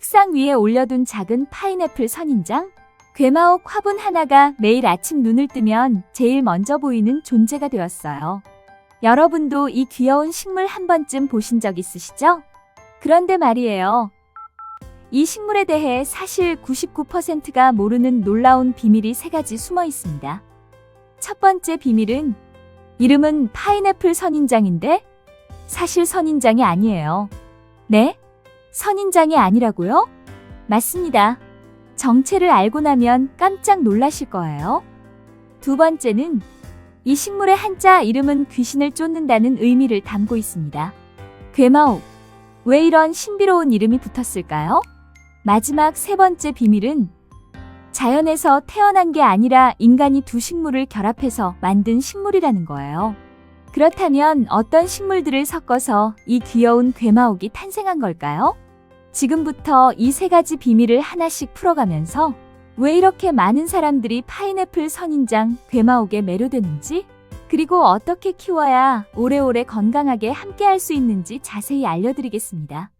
책상 위에 올려둔 작은 파인애플 선인장? 괴마옥 화분 하나가 매일 아침 눈을 뜨면 제일 먼저 보이는 존재가 되었어요. 여러분도 이 귀여운 식물 한 번쯤 보신 적 있으시죠? 그런데 말이에요. 이 식물에 대해 사실 99%가 모르는 놀라운 비밀이 세 가지 숨어 있습니다. 첫 번째 비밀은 이름은 파인애플 선인장인데 사실 선인장이 아니에요. 네? 선인장이 아니라고요? 맞습니다. 정체를 알고 나면 깜짝 놀라실 거예요. 두 번째는 이 식물의 한자 이름은 귀신을 쫓는다는 의미를 담고 있습니다. 괴마옥. 왜 이런 신비로운 이름이 붙었을까요? 마지막 세 번째 비밀은 자연에서 태어난 게 아니라 인간이 두 식물을 결합해서 만든 식물이라는 거예요. 그렇다면 어떤 식물들을 섞어서 이 귀여운 괴마옥이 탄생한 걸까요? 지금부터 이 세 가지 비밀을 하나씩 풀어가면서 왜 이렇게 많은 사람들이 파인애플 선인장 괴마옥에 매료되는지 그리고 어떻게 키워야 오래오래 건강하게 함께 할 수 있는지 자세히 알려드리겠습니다.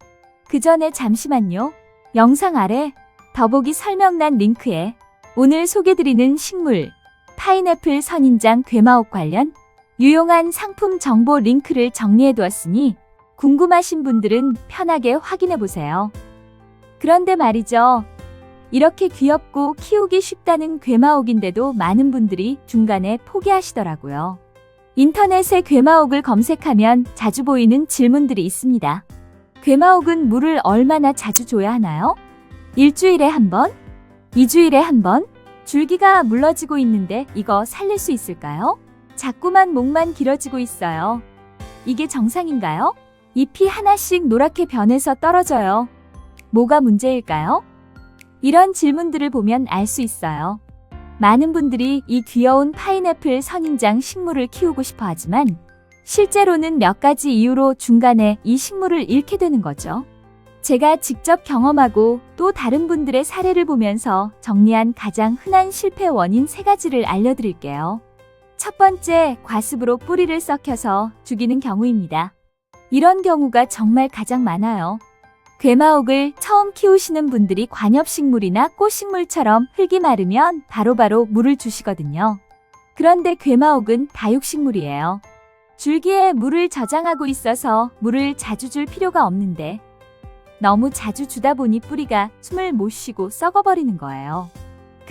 그 전에 잠시만요. 영상 아래 더보기 설명란 링크에 오늘 소개드리는 식물 파인애플 선인장 괴마옥 관련 유용한 상품 정보 링크를 정리해 두었으니 궁금하신 분들은 편하게 확인해 보세요. 그런데 말이죠. 이렇게 귀엽고 키우기 쉽다는 괴마옥인데도 많은 분들이 중간에 포기하시더라고요. 인터넷에 괴마옥을 검색하면 자주 보이는 질문들이 있습니다. 괴마옥은 물을 얼마나 자주 줘야 하나요? 일주일에 한 번? 이주일에 한 번? 줄기가 물러지고 있는데 이거 살릴 수 있을까요? 자꾸만 목만 길어지고 있어요. 이게 정상인가요? 잎이 하나씩 노랗게 변해서 떨어져요. 뭐가 문제일까요? 이런 질문들을 보면 알 수 있어요. 많은 분들이 이 귀여운 파인애플 선인장 식물을 키우고 싶어 하지만 실제로는 몇 가지 이유로 중간에 이 식물을 잃게 되는 거죠. 제가 직접 경험하고 또 다른 분들의 사례를 보면서 정리한 가장 흔한 실패 원인 세 가지를 알려드릴게요. 첫 번째, 과습으로 뿌리를 썩혀서 죽이는 경우입니다. 이런 경우가 정말 가장 많아요. 괴마옥을 처음 키우시는 분들이 관엽식물이나 꽃식물처럼 흙이 마르면 바로 바로 물을 주시거든요. 그런데 괴마옥은 다육식물이에요. 줄기에 물을 저장하고 있어서 물을 자주 줄 필요가 없는데 너무 자주 주다 보니 뿌리가 숨을 못 쉬고 썩어버리는 거예요.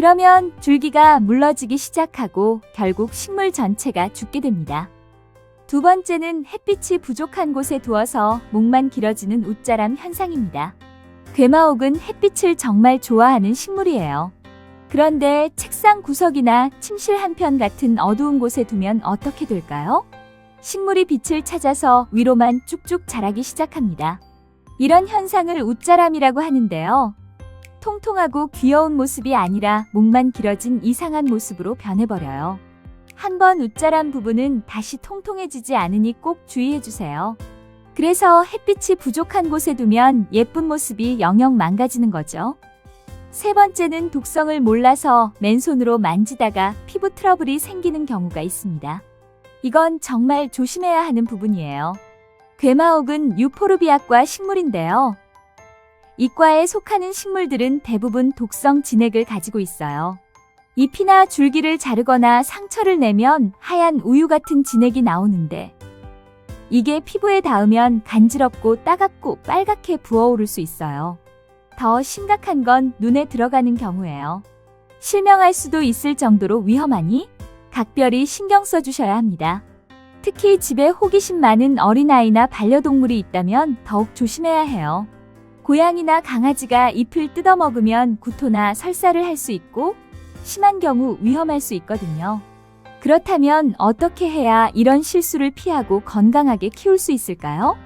그러면 줄기가 물러지기 시작하고 결국 식물 전체가 죽게 됩니다. 두 번째는 햇빛이 부족한 곳에 두어서 목만 길어지는 웃자람 현상입니다. 괴마옥은 햇빛을 정말 좋아하는 식물이에요. 그런데 책상 구석이나 침실 한편 같은 어두운 곳에 두면 어떻게 될까요? 식물이 빛을 찾아서 위로만 쭉쭉 자라기 시작합니다. 이런 현상을 웃자람이라고 하는데요. 통통하고 귀여운 모습이 아니라 목만 길어진 이상한 모습으로 변해버려요. 한번 웃자란 부분은 다시 통통해지지 않으니 꼭 주의해주세요. 그래서 햇빛이 부족한 곳에 두면 예쁜 모습이 영영 망가지는 거죠. 세 번째는 독성을 몰라서 맨손으로 만지다가 피부 트러블이 생기는 경우가 있습니다. 이건 정말 조심해야 하는 부분이에요. 괴마옥은 유포르비아과 식물인데요. 이과에 속하는 식물들은 대부분 독성 진액을 가지고 있어요. 잎이나 줄기를 자르거나 상처를 내면 하얀 우유 같은 진액이 나오는데 이게 피부에 닿으면 간지럽고 따갑고 빨갛게 부어오를 수 있어요. 더 심각한 건 눈에 들어가는 경우예요. 실명할 수도 있을 정도로 위험하니 각별히 신경 써주셔야 합니다. 특히 집에 호기심 많은 어린아이나 반려동물이 있다면 더욱 조심해야 해요. 고양이나 강아지가 잎을 뜯어먹으면 구토나 설사를 할 수 있고 심한 경우 위험할 수 있거든요. 그렇다면 어떻게 해야 이런 실수를 피하고 건강하게 키울 수 있을까요?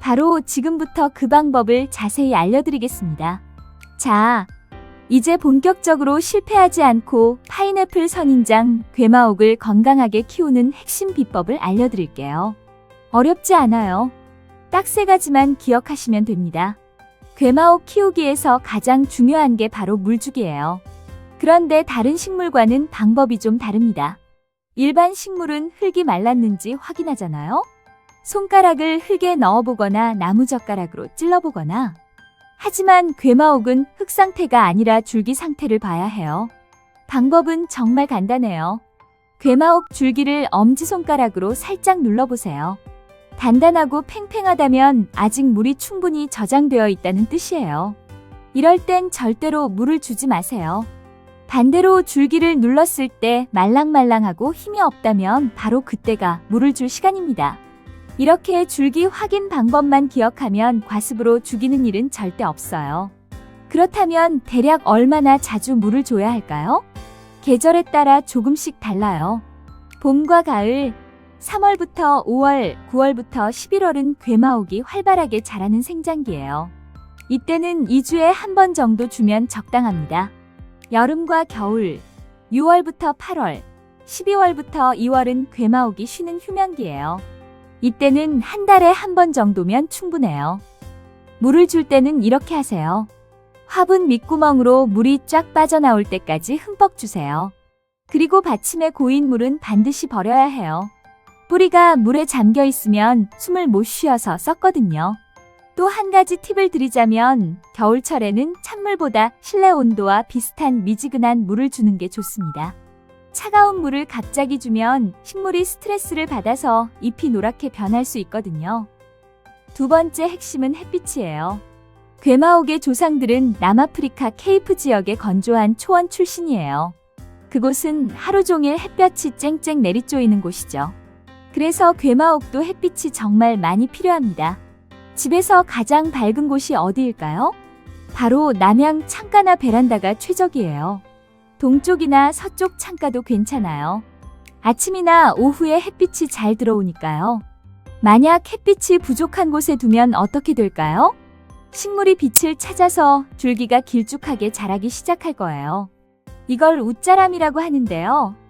바로 지금부터 그 방법을 자세히 알려드리겠습니다. 자, 이제 본격적으로 실패하지 않고 파인애플 선인장 괴마옥을 건강하게 키우는 핵심 비법을 알려드릴게요. 어렵지 않아요. 딱 세 가지만 기억하시면 됩니다. 괴마옥 키우기에서 가장 중요한 게 바로 물주기예요. 그런데 다른 식물과는 방법이 좀 다릅니다. 일반 식물은 흙이 말랐는지 확인하잖아요. 손가락을 흙에 넣어보거나 나무젓가락으로 찔러보거나 하지만 괴마옥은 흙 상태가 아니라 줄기 상태를 봐야 해요. 방법은 정말 간단해요. 괴마옥 줄기를 엄지손가락으로 살짝 눌러보세요. 단단하고 팽팽하다면 아직 물이 충분히 저장되어 있다는 뜻이에요. 이럴 땐 절대로 물을 주지 마세요. 반대로 줄기를 눌렀을 때 말랑말랑하고 힘이 없다면 바로 그때가 물을 줄 시간입니다. 이렇게 줄기 확인 방법만 기억하면 과습으로 죽이는 일은 절대 없어요. 그렇다면 대략 얼마나 자주 물을 줘야 할까요? 계절에 따라 조금씩 달라요. 봄과 가을, 3월부터 5월, 9월부터 11월은 괴마옥이 활발하게 자라는 생장기예요. 이때는 2주에 한 번 정도 주면 적당합니다. 여름과 겨울, 6월부터 8월, 12월부터 2월은 괴마옥이 쉬는 휴면기예요. 이때는 한 달에 한 번 정도면 충분해요. 물을 줄 때는 이렇게 하세요. 화분 밑구멍으로 물이 쫙 빠져나올 때까지 흠뻑 주세요. 그리고 받침에 고인 물은 반드시 버려야 해요. 뿌리가 물에 잠겨 있으면 숨을 못 쉬어서 썩거든요. 또 한 가지 팁을 드리자면 겨울철에는 찬물보다 실내 온도와 비슷한 미지근한 물을 주는 게 좋습니다. 차가운 물을 갑자기 주면 식물이 스트레스를 받아서 잎이 노랗게 변할 수 있거든요. 두 번째 핵심은 햇빛이에요. 괴마옥의 조상들은 남아프리카 케이프 지역의 건조한 초원 출신이에요. 그곳은 하루 종일 햇볕이 쨍쨍 내리쪼이는 곳이죠. 그래서 괴마옥도 햇빛이 정말 많이 필요합니다. 집에서 가장 밝은 곳이 어디일까요? 바로 남향 창가나 베란다가 최적이에요. 동쪽이나 서쪽 창가도 괜찮아요. 아침이나 오후에 햇빛이 잘 들어오니까요. 만약 햇빛이 부족한 곳에 두면 어떻게 될까요? 식물이 빛을 찾아서 줄기가 길쭉하게 자라기 시작할 거예요. 이걸 웃자람이라고 하는데요.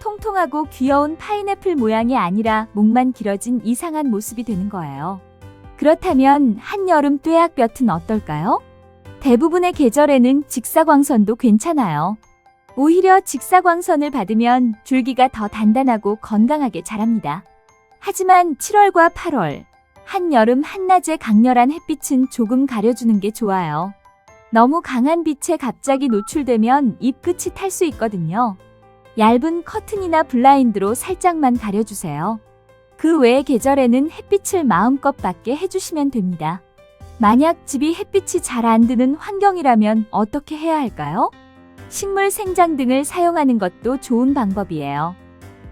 통통하고 귀여운 파인애플 모양이 아니라 목만 길어진 이상한 모습이 되는 거예요. 그렇다면 한여름 뙤약볕은 어떨까요? 대부분의 계절에는 직사광선도 괜찮아요. 오히려 직사광선을 받으면 줄기가 더 단단하고 건강하게 자랍니다. 하지만 7월과 8월, 한여름 한낮의 강렬한 햇빛은 조금 가려주는 게 좋아요. 너무 강한 빛에 갑자기 노출되면 잎 끝이 탈 수 있거든요. 얇은 커튼이나 블라인드로 살짝만 가려주세요. 그 외의 계절에는 햇빛을 마음껏 받게 해주시면 됩니다. 만약 집이 햇빛이 잘 안 드는 환경이라면 어떻게 해야 할까요? 식물 생장 등을 사용하는 것도 좋은 방법이에요.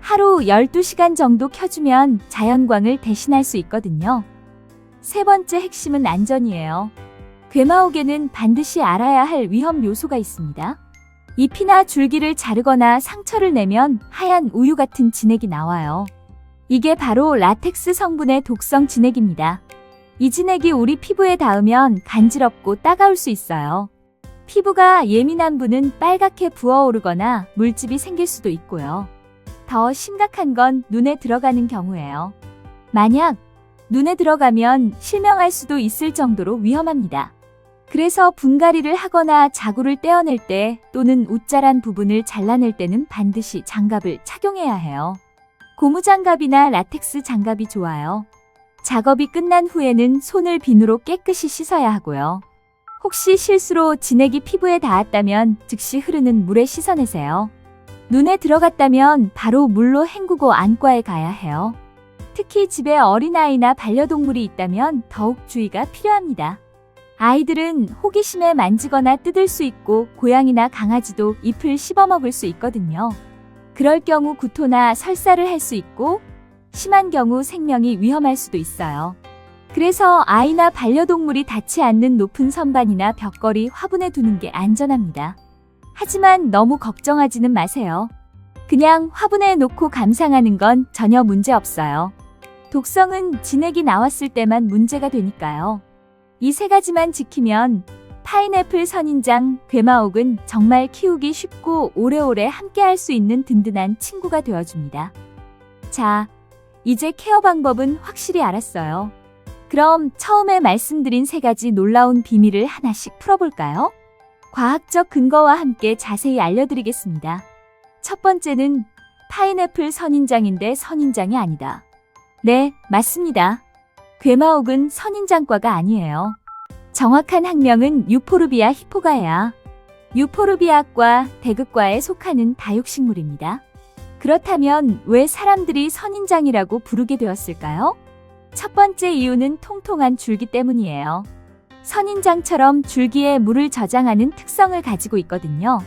하루 12시간 정도 켜주면 자연광을 대신할 수 있거든요. 세 번째 핵심은 안전이에요. 괴마옥에는 반드시 알아야 할 위험 요소가 있습니다. 잎이나 줄기를 자르거나 상처를 내면 하얀 우유 같은 진액이 나와요. 이게 바로 라텍스 성분의 독성 진액입니다. 이 진액이 우리 피부에 닿으면 간지럽고 따가울 수 있어요. 피부가 예민한 분은 빨갛게 부어오르거나 물집이 생길 수도 있고요. 더 심각한 건 눈에 들어가는 경우예요. 만약 눈에 들어가면 실명할 수도 있을 정도로 위험합니다. 그래서 분갈이를 하거나 자구를 떼어낼 때 또는 웃자란 부분을 잘라낼 때는 반드시 장갑을 착용해야 해요. 고무장갑이나 라텍스 장갑이 좋아요. 작업이 끝난 후에는 손을 비누로 깨끗이 씻어야 하고요. 혹시 실수로 진액이 피부에 닿았다면 즉시 흐르는 물에 씻어내세요. 눈에 들어갔다면 바로 물로 헹구고 안과에 가야 해요. 특히 집에 어린아이나 반려동물이 있다면 더욱 주의가 필요합니다. 아이들은 호기심에 만지거나 뜯을 수 있고 고양이나 강아지도 잎을 씹어먹을 수 있거든요. 그럴 경우 구토나 설사를 할 수 있고 심한 경우 생명이 위험할 수도 있어요. 그래서 아이나 반려동물이 닿지 않는 높은 선반이나 벽걸이 화분에 두는 게 안전합니다. 하지만 너무 걱정하지는 마세요. 그냥 화분에 놓고 감상하는 건 전혀 문제 없어요. 독성은 진액이 나왔을 때만 문제가 되니까요. 이 세 가지만 지키면 파인애플 선인장, 괴마옥은 정말 키우기 쉽고 오래오래 함께 할 수 있는 든든한 친구가 되어줍니다. 자, 이제 케어 방법은 확실히 알았어요. 그럼 처음에 말씀드린 세 가지 놀라운 비밀을 하나씩 풀어볼까요? 과학적 근거와 함께 자세히 알려드리겠습니다. 첫 번째는 파인애플 선인장인데 선인장이 아니다. 네, 맞습니다. 괴마옥은 선인장과가 아니에요. 정확한 학명은 유포르비아 히포가야. 유포르비아과 대극과에 속하는 다육식물입니다. 그렇다면 왜 사람들이 선인장이라고 부르게 되었을까요? 첫 번째 이유는 통통한 줄기 때문이에요. 선인장처럼 줄기에 물을 저장하는 특성을 가지고 있거든요.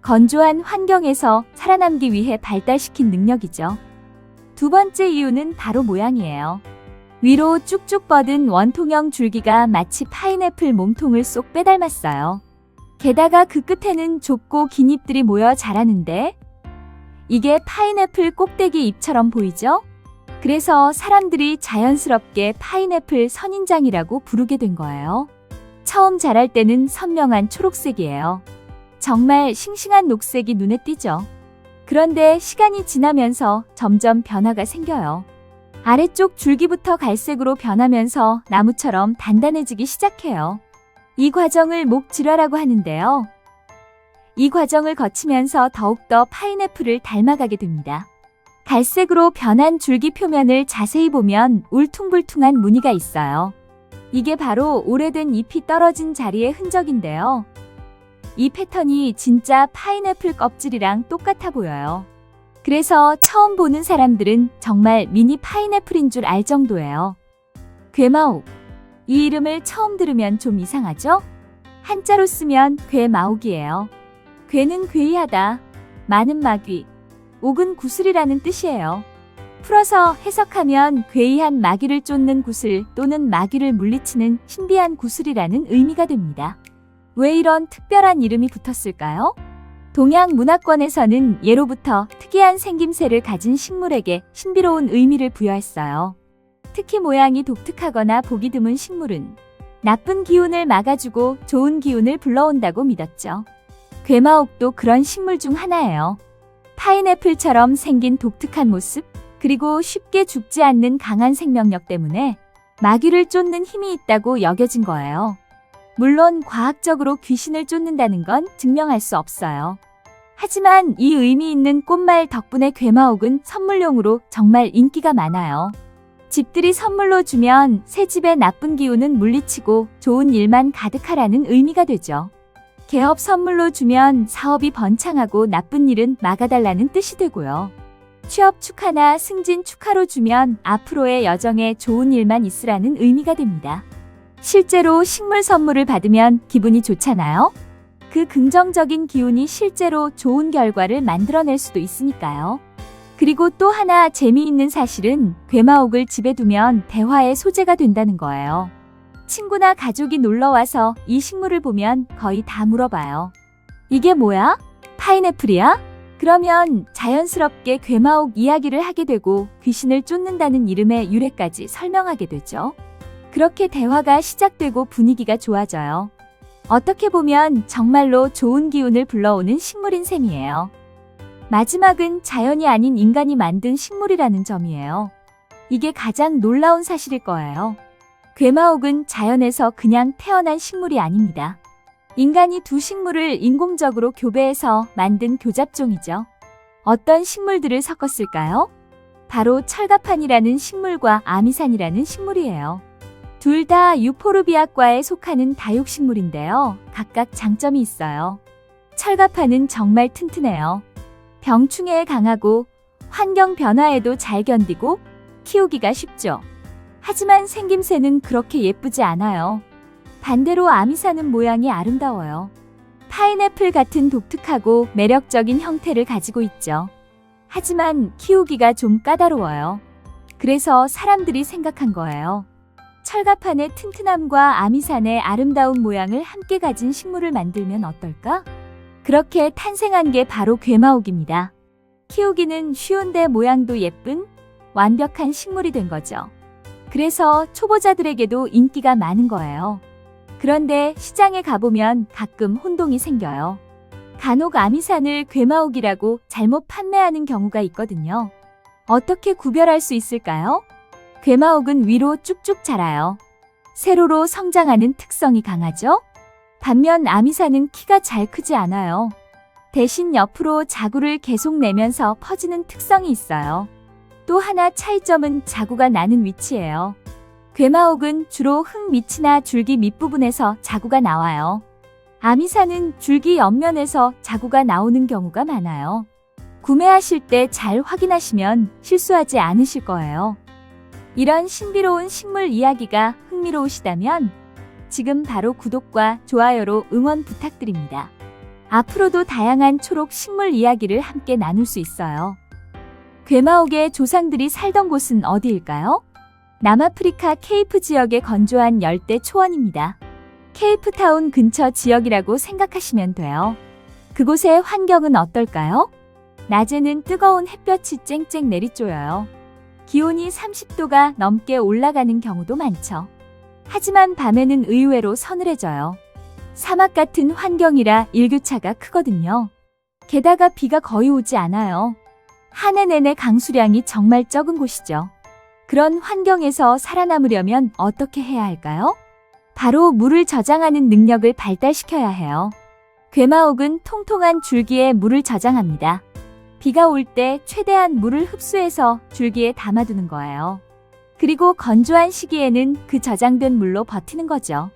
건조한 환경에서 살아남기 위해 발달시킨 능력이죠. 두 번째 이유는 바로 모양이에요. 위로 쭉쭉 뻗은 원통형 줄기가 마치 파인애플 몸통을 쏙 빼닮았어요. 게다가 그 끝에는 좁고 긴 잎들이 모여 자라는데 이게 파인애플 꼭대기 잎처럼 보이죠? 그래서 사람들이 자연스럽게 파인애플 선인장이라고 부르게 된 거예요. 처음 자랄 때는 선명한 초록색이에요. 정말 싱싱한 녹색이 눈에 띄죠. 그런데 시간이 지나면서 점점 변화가 생겨요. 아래쪽 줄기부터 갈색으로 변하면서 나무처럼 단단해지기 시작해요. 이 과정을 목 질화라고 하는데요. 이 과정을 거치면서 더욱더 파인애플을 닮아가게 됩니다. 갈색으로 변한 줄기 표면을 자세히 보면 울퉁불퉁한 무늬가 있어요. 이게 바로 오래된 잎이 떨어진 자리의 흔적인데요. 이 패턴이 진짜 파인애플 껍질이랑 똑같아 보여요. 그래서 처음 보는 사람들은 정말 미니 파인애플인 줄 알 정도예요. 괴마옥. 이 이름을 처음 들으면 좀 이상하죠? 한자로 쓰면 괴마옥이에요. 괴는 괴이하다, 많은 마귀, 옥은 구슬이라는 뜻이에요. 풀어서 해석하면 괴이한 마귀를 쫓는 구슬 또는 마귀를 물리치는 신비한 구슬이라는 의미가 됩니다. 왜 이런 특별한 이름이 붙었을까요? 동양 문화권에서는 예로부터 특이한 생김새를 가진 식물에게 신비로운 의미를 부여했어요. 특히 모양이 독특하거나 보기 드문 식물은 나쁜 기운을 막아주고 좋은 기운을 불러온다고 믿었죠. 괴마옥도 그런 식물 중 하나예요. 파인애플처럼 생긴 독특한 모습, 그리고 쉽게 죽지 않는 강한 생명력 때문에 마귀를 쫓는 힘이 있다고 여겨진 거예요. 물론 과학적으로 귀신을 쫓는다는 건 증명할 수 없어요. 하지만 이 의미 있는 꽃말 덕분에 괴마옥은 선물용으로 정말 인기가 많아요. 집들이 선물로 주면 새 집의 나쁜 기운은 물리치고 좋은 일만 가득하라는 의미가 되죠. 개업 선물로 주면 사업이 번창하고 나쁜 일은 막아달라는 뜻이 되고요. 취업 축하나 승진 축하로 주면 앞으로의 여정에 좋은 일만 있으라는 의미가 됩니다. 실제로 식물 선물을 받으면 기분이 좋잖아요? 그 긍정적인 기운이 실제로 좋은 결과를 만들어낼 수도 있으니까요. 그리고 또 하나 재미있는 사실은 괴마옥을 집에 두면 대화의 소재가 된다는 거예요. 친구나 가족이 놀러 와서 이 식물을 보면 거의 다 물어봐요. 이게 뭐야? 파인애플이야? 그러면 자연스럽게 괴마옥 이야기를 하게 되고 귀신을 쫓는다는 이름의 유래까지 설명하게 되죠. 그렇게 대화가 시작되고 분위기가 좋아져요. 어떻게 보면 정말로 좋은 기운을 불러오는 식물인 셈이에요. 마지막은 자연이 아닌 인간이 만든 식물이라는 점이에요. 이게 가장 놀라운 사실일 거예요. 괴마옥은 자연에서 그냥 태어난 식물이 아닙니다. 인간이 두 식물을 인공적으로 교배해서 만든 교잡종이죠. 어떤 식물들을 섞었을까요? 바로 철가판이라는 식물과 아미산이라는 식물이에요. 둘 다 유포르비아과에 속하는 다육식물인데요. 각각 장점이 있어요. 철가판은 정말 튼튼해요. 병충해에 강하고 환경 변화에도 잘 견디고 키우기가 쉽죠. 하지만 생김새는 그렇게 예쁘지 않아요. 반대로 아미사는 모양이 아름다워요. 파인애플 같은 독특하고 매력적인 형태를 가지고 있죠. 하지만 키우기가 좀 까다로워요. 그래서 사람들이 생각한 거예요. 철가판의 튼튼함과 아미산의 아름다운 모양을 함께 가진 식물을 만들면 어떨까? 그렇게 탄생한 게 바로 괴마옥입니다. 키우기는 쉬운데 모양도 예쁜 완벽한 식물이 된 거죠. 그래서 초보자들에게도 인기가 많은 거예요. 그런데 시장에 가보면 가끔 혼동이 생겨요. 간혹 아미산을 괴마옥이라고 잘못 판매하는 경우가 있거든요. 어떻게 구별할 수 있을까요? 괴마옥은 위로 쭉쭉 자라요. 세로로 성장하는 특성이 강하죠? 반면 아미사는 키가 잘 크지 않아요. 대신 옆으로 자구를 계속 내면서 퍼지는 특성이 있어요. 또 하나 차이점은 자구가 나는 위치예요. 괴마옥은 주로 흙 밑이나 줄기 밑부분에서 자구가 나와요. 아미사는 줄기 옆면에서 자구가 나오는 경우가 많아요. 구매하실 때 잘 확인하시면 실수하지 않으실 거예요. 이런 신비로운 식물 이야기가 흥미로우시다면 지금 바로 구독과 좋아요로 응원 부탁드립니다. 앞으로도 다양한 초록 식물 이야기를 함께 나눌 수 있어요. 괴마옥의 조상들이 살던 곳은 어디일까요? 남아프리카 케이프 지역의 건조한 열대 초원입니다. 케이프타운 근처 지역이라고 생각하시면 돼요. 그곳의 환경은 어떨까요? 낮에는 뜨거운 햇볕이 쨍쨍 내리쬐어요. 기온이 30도가 넘게 올라가는 경우도 많죠. 하지만 밤에는 의외로 서늘해져요. 사막 같은 환경이라 일교차가 크거든요. 게다가 비가 거의 오지 않아요. 한 해 내내 강수량이 정말 적은 곳이죠. 그런 환경에서 살아남으려면 어떻게 해야 할까요? 바로 물을 저장하는 능력을 발달시켜야 해요. 괴마옥은 통통한 줄기에 물을 저장합니다. 비가 올 때 최대한 물을 흡수해서 줄기에 담아두는 거예요. 그리고 건조한 시기에는 그 저장된 물로 버티는 거죠.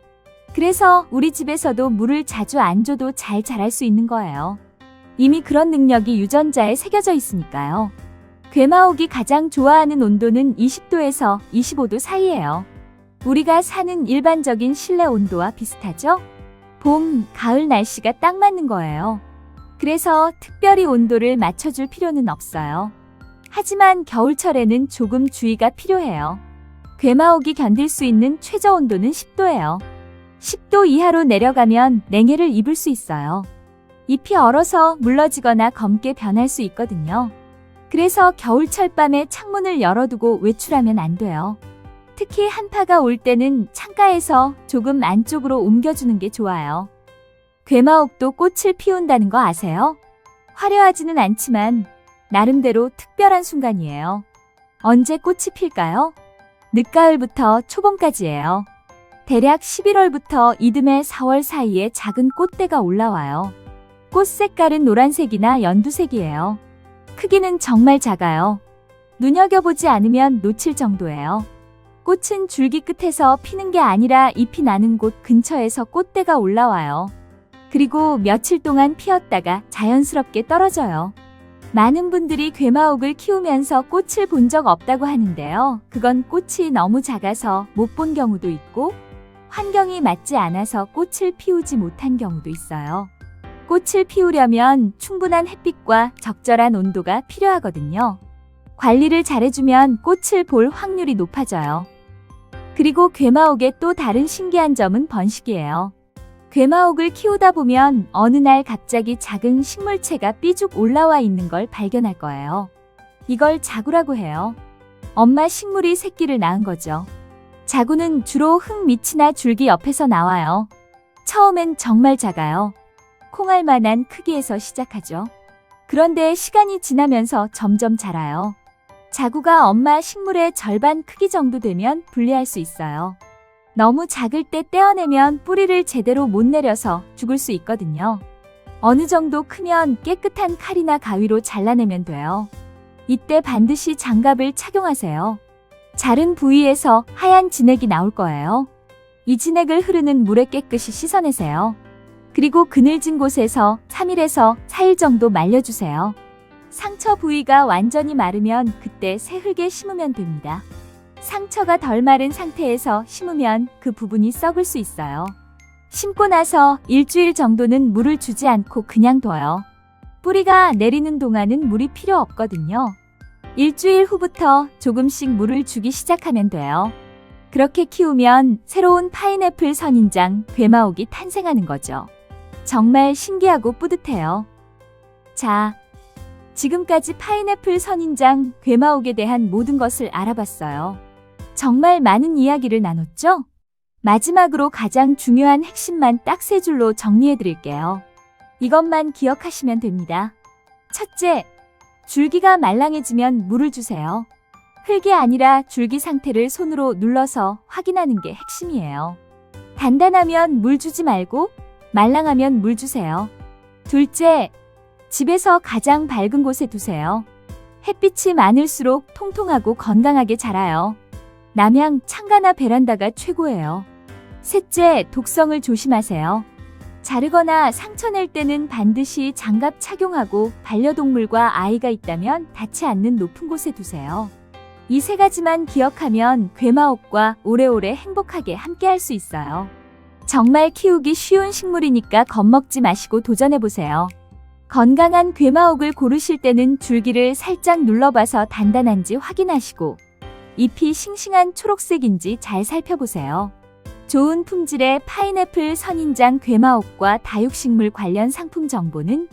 그래서 우리 집에서도 물을 자주 안 줘도 잘 자랄 수 있는 거예요. 이미 그런 능력이 유전자에 새겨져 있으니까요. 괴마옥이 가장 좋아하는 온도는 20도에서 25도 사이예요. 우리가 사는 일반적인 실내 온도와 비슷하죠? 봄, 가을 날씨가 딱 맞는 거예요. 그래서 특별히 온도를 맞춰줄 필요는 없어요. 하지만 겨울철에는 조금 주의가 필요해요. 괴마옥이 견딜 수 있는 최저 온도는 10도예요. 10도 이하로 내려가면 냉해를 입을 수 있어요. 잎이 얼어서 물러지거나 검게 변할 수 있거든요. 그래서 겨울철 밤에 창문을 열어두고 외출하면 안 돼요. 특히 한파가 올 때는 창가에서 조금 안쪽으로 옮겨주는 게 좋아요. 괴마옥도 꽃을 피운다는 거 아세요? 화려하지는 않지만 나름대로 특별한 순간이에요. 언제 꽃이 필까요? 늦가을부터 초봄까지예요. 대략 11월부터 이듬해 4월 사이에 작은 꽃대가 올라와요. 꽃 색깔은 노란색이나 연두색이에요. 크기는 정말 작아요. 눈여겨보지 않으면 놓칠 정도예요. 꽃은 줄기 끝에서 피는 게 아니라 잎이 나는 곳 근처에서 꽃대가 올라와요. 그리고 며칠 동안 피었다가 자연스럽게 떨어져요. 많은 분들이 괴마옥을 키우면서 꽃을 본 적 없다고 하는데요. 그건 꽃이 너무 작아서 못 본 경우도 있고, 환경이 맞지 않아서 꽃을 피우지 못한 경우도 있어요. 꽃을 피우려면 충분한 햇빛과 적절한 온도가 필요하거든요. 관리를 잘해주면 꽃을 볼 확률이 높아져요. 그리고 괴마옥의 또 다른 신기한 점은 번식이에요. 괴마옥을 키우다 보면 어느 날 갑자기 작은 식물체가 삐죽 올라와 있는 걸 발견할 거예요. 이걸 자구라고 해요. 엄마 식물이 새끼를 낳은 거죠. 자구는 주로 흙 밑이나 줄기 옆에서 나와요. 처음엔 정말 작아요. 콩알 만한 크기에서 시작하죠. 그런데 시간이 지나면서 점점 자라요. 자구가 엄마 식물의 절반 크기 정도 되면 분리할 수 있어요. 너무 작을 때 떼어내면 뿌리를 제대로 못 내려서 죽을 수 있거든요. 어느 정도 크면 깨끗한 칼이나 가위로 잘라내면 돼요. 이때 반드시 장갑을 착용하세요. 자른 부위에서 하얀 진액이 나올 거예요. 이 진액을 흐르는 물에 깨끗이 씻어내세요. 그리고 그늘진 곳에서 3일에서 4일 정도 말려주세요. 상처 부위가 완전히 마르면 그때 새 흙에 심으면 됩니다. 상처가 덜 마른 상태에서 심으면 그 부분이 썩을 수 있어요. 심고 나서 일주일 정도는 물을 주지 않고 그냥 둬요. 뿌리가 내리는 동안은 물이 필요 없거든요. 일주일 후부터 조금씩 물을 주기 시작하면 돼요. 그렇게 키우면 새로운 파인애플 선인장 괴마옥이 탄생하는 거죠. 정말 신기하고 뿌듯해요. 자, 지금까지 파인애플 선인장 괴마옥에 대한 모든 것을 알아봤어요. 정말 많은 이야기를 나눴죠? 마지막으로 가장 중요한 핵심만 딱 세 줄로 정리해 드릴게요. 이것만 기억하시면 됩니다. 첫째, 줄기가 말랑해지면 물을 주세요. 흙이 아니라 줄기 상태를 손으로 눌러서 확인하는 게 핵심이에요. 단단하면 물 주지 말고 말랑하면 물 주세요. 둘째, 집에서 가장 밝은 곳에 두세요. 햇빛이 많을수록 통통하고 건강하게 자라요. 남양, 창가나 베란다가 최고예요. 셋째, 독성을 조심하세요. 자르거나 상처 낼 때는 반드시 장갑 착용하고 반려동물과 아이가 있다면 닿지 않는 높은 곳에 두세요. 이 세 가지만 기억하면 괴마옥과 오래오래 행복하게 함께 할 수 있어요. 정말 키우기 쉬운 식물이니까 겁먹지 마시고 도전해보세요. 건강한 괴마옥을 고르실 때는 줄기를 살짝 눌러봐서 단단한지 확인하시고 잎이 싱싱한 초록색인지 잘 살펴보세요. 좋은 품질의 파인애플 선인장 괴마옥과 다육식물 관련 상품 정보는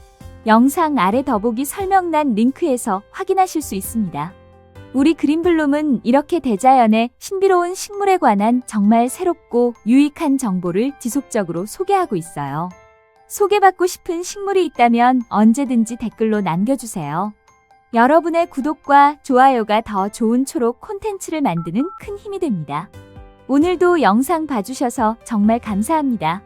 영상 아래 더보기 설명란 링크에서 확인하실 수 있습니다. 우리 그린블룸은 이렇게 대자연의 신비로운 식물에 관한 정말 새롭고 유익한 정보를 지속적으로 소개하고 있어요. 소개받고 싶은 식물이 있다면 언제든지 댓글로 남겨주세요. 여러분의 구독과 좋아요가 더 좋은 초록 콘텐츠를 만드는 큰 힘이 됩니다. 오늘도 영상 봐주셔서 정말 감사합니다.